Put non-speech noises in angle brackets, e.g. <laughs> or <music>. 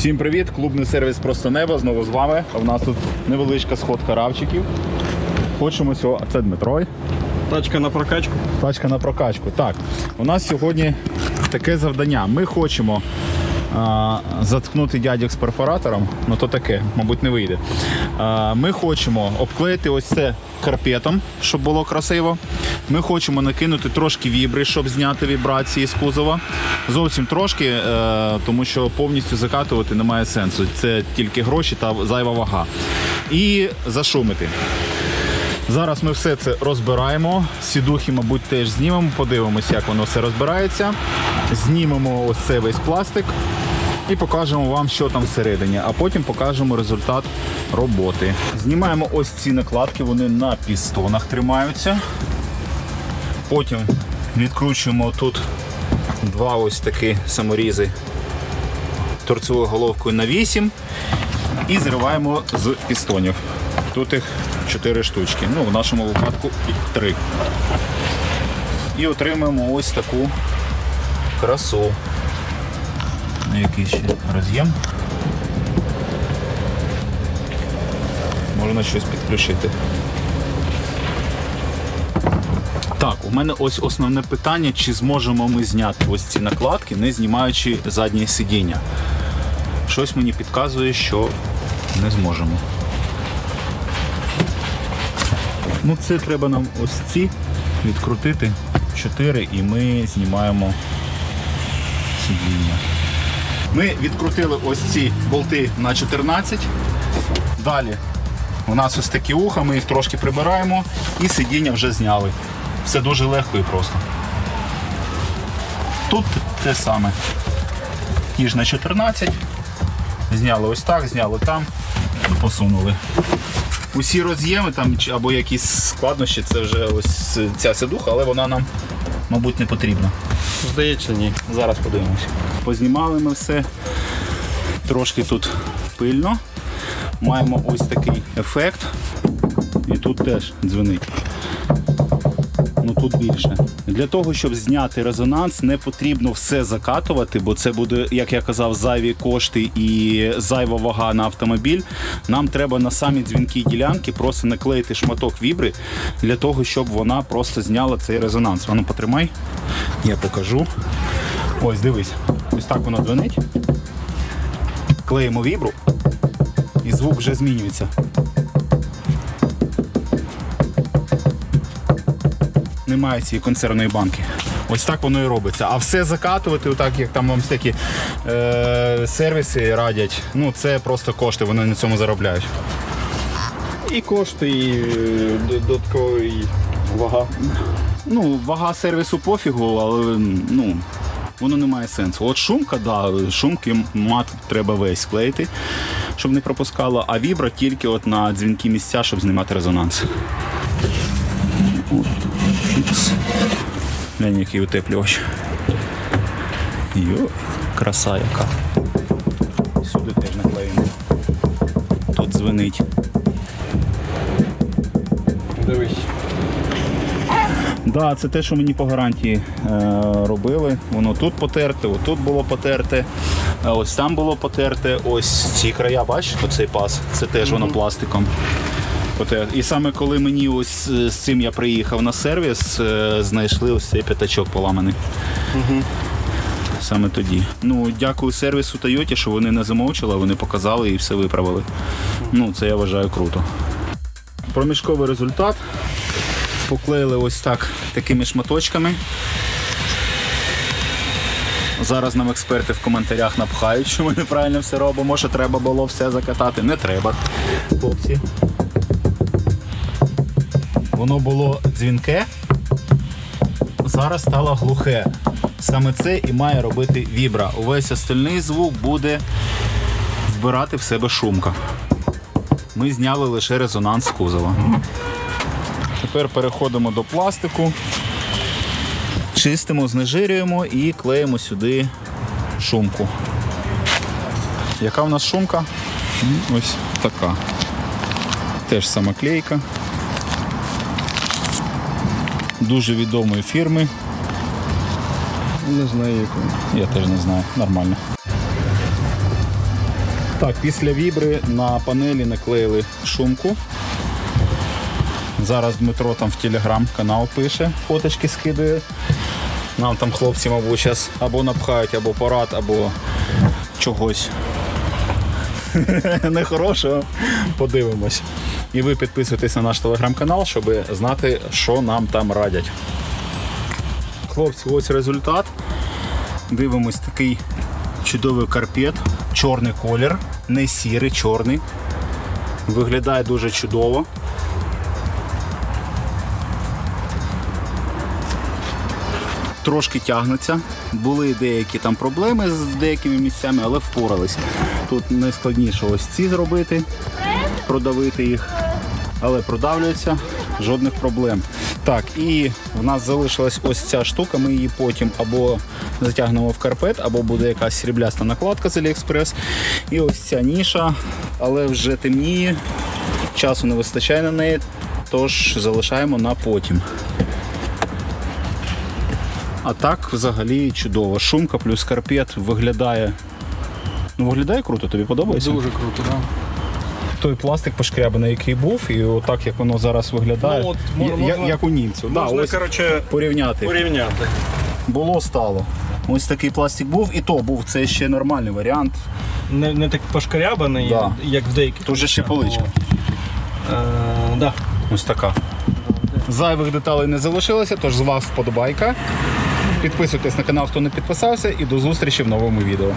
Всім привіт! Клубний сервіс Просто небо знову з вами. У нас тут невеличка сходка равчиків. Хочемо цього. Це Дмитро. Тачка на прокачку. Тачка на прокачку. Так, у нас сьогодні таке завдання. Ми хочемо заткнути дядьок з перфоратором, ну то таке, мабуть, не вийде. Ми хочемо обклеїти ось це карпетом, щоб було красиво. Ми хочемо накинути трошки вібри, щоб зняти вібрації з кузова. Зовсім трошки, е, тому що повністю закатувати немає сенсу. Це тільки гроші та зайва вага. І зашумити. Зараз ми все це розбираємо. Сідухи, мабуть, теж знімемо, подивимося, як воно все розбирається. Знімемо ось цей весь пластик і покажемо вам, що там всередині, а потім покажемо результат роботи. Знімаємо ось ці накладки, вони на пістонах тримаються. Потім відкручуємо тут два ось такі саморізи торцевою головкою на 8 і зриваємо з пістонів. Тут їх 4 штучки. Ну, в нашому випадку 3. І отримаємо ось таку красу. Який ще роз'єм. Можна щось підключити. Так, у мене ось основне питання, чи зможемо ми зняти ось ці накладки, не знімаючи заднє сидіння. Щось мені підказує, що не зможемо. Ну, це треба нам ось ці відкрутити 4 і ми знімаємо сидіння. Ми відкрутили ось ці болти на 14. Далі у нас ось такі уха, ми їх трошки прибираємо і сидіння вже зняли. Все дуже легко і просто. Тут те саме. Ті ж на 14. Зняли ось так, зняли там і посунули. Усі роз'єми там або якісь складнощі, це вже ось ця сидуха, але вона нам, мабуть, не потрібно. Здається, ні. Зараз подивимося. Познімали ми все. Трошки тут пильно. Маємо ось такий ефект. І тут теж дзвенить. Ну тут більше. Для того, щоб зняти резонанс, не потрібно все закатувати, бо це буде, як я казав, зайві кошти і зайва вага на автомобіль. Нам треба на самі дзвінки ділянки просто наклеїти шматок вібри для того, щоб вона просто зняла цей резонанс. Ану, потримай, я покажу. Ось, дивись, ось так воно дзвенить. Клеїмо вібру, і звук вже змінюється. Немає цієї консервної банки. Ось так воно і робиться. А все закатувати, отак, як там вам всякі е- сервіси радять, ну це просто кошти, вони на цьому заробляють. І кошти, і е, додатковий вага. Ну, вага сервісу пофігу, але ну, воно не має сенсу. От шумка, да, шумки мат треба весь клеїти, щоб не пропускало, а вібра тільки от на дзвінки місця, щоб знімати резонанс. От. Глянь, який утеплювач. Йо, краса яка. Сюди теж наклеїмо. Тут дзвенить. Дивись. Да, це те, що мені по гарантії е, робили. Воно тут потерте, отут було потерте, ось там було потерте. Ось ці края, бачиш, оцей пас, це теж воно пластиком. Потерте. І саме коли мені ось е, з цим я приїхав на сервіс, е, знайшли ось цей п'ятачок поламаний. Саме тоді. Ну, дякую сервісу Toyota, що вони не замовчали, вони показали і все виправили. Ну, це я вважаю круто. Проміжковий результат поклеїли ось так такими шматочками. Зараз нам експерти в коментарях напхають, що ми неправильно все робимо, що треба було все закатати. Не треба. Хлопці. Воно було дзвінке, зараз стало глухе. Саме це і має робити вібра. Увесь остальний звук буде вбирати в себе шумка. Ми зняли лише резонанс з кузова. Тепер переходимо до пластику, чистимо, знежирюємо і клеїмо сюди шумку. Яка в нас шумка? Ось така. Теж сама клейка. Дуже відомої фірми. Не знаю якого. Я теж не знаю. Нормально. Так, після вібри на панелі наклеїли шумку. Зараз Дмитро там в телеграм-канал пише, фоточки скидає. Нам там хлопці, мабуть, зараз або напхають, або парад, або чогось <laughs> нехорошого. Подивимось. І ви підписуйтесь на наш телеграм-канал, щоб знати, що нам там радять. Хлопці, ось результат. Дивимось такий чудовий карпет, чорний колір, не сірий, чорний. Виглядає дуже чудово. Трошки тягнеться. Були деякі там проблеми з деякими місцями, але впоралися. Тут найскладніше ось ці зробити, продавити їх, але продавлюється, жодних проблем. Так, і в нас залишилась ось ця штука. Ми її потім або затягнемо в карпет, або буде якась срібляста накладка з Aliexpress. І ось ця ніша, але вже темніє, часу не вистачає на неї, тож залишаємо на потім. А так взагалі чудово. Шумка плюс карпет виглядає. Ну, виглядає круто, тобі подобається? Дуже круто, так. Той пластик пошкрябаний, який був, і отак як воно зараз виглядає. Ну, от я- можна- як у німців. Да, ось коротше, порівняти. порівняти. Було стало. Ось такий пластик був, і то був це ще нормальний варіант. Не, не так пошкарябаний, Да. як в деяких. Тут же ще поличка. Е, да. Ось така. Зайвих деталей не залишилося, тож з вас вподобайка. Підписуйтесь на канал, хто не підписався, і до зустрічі в новому відео.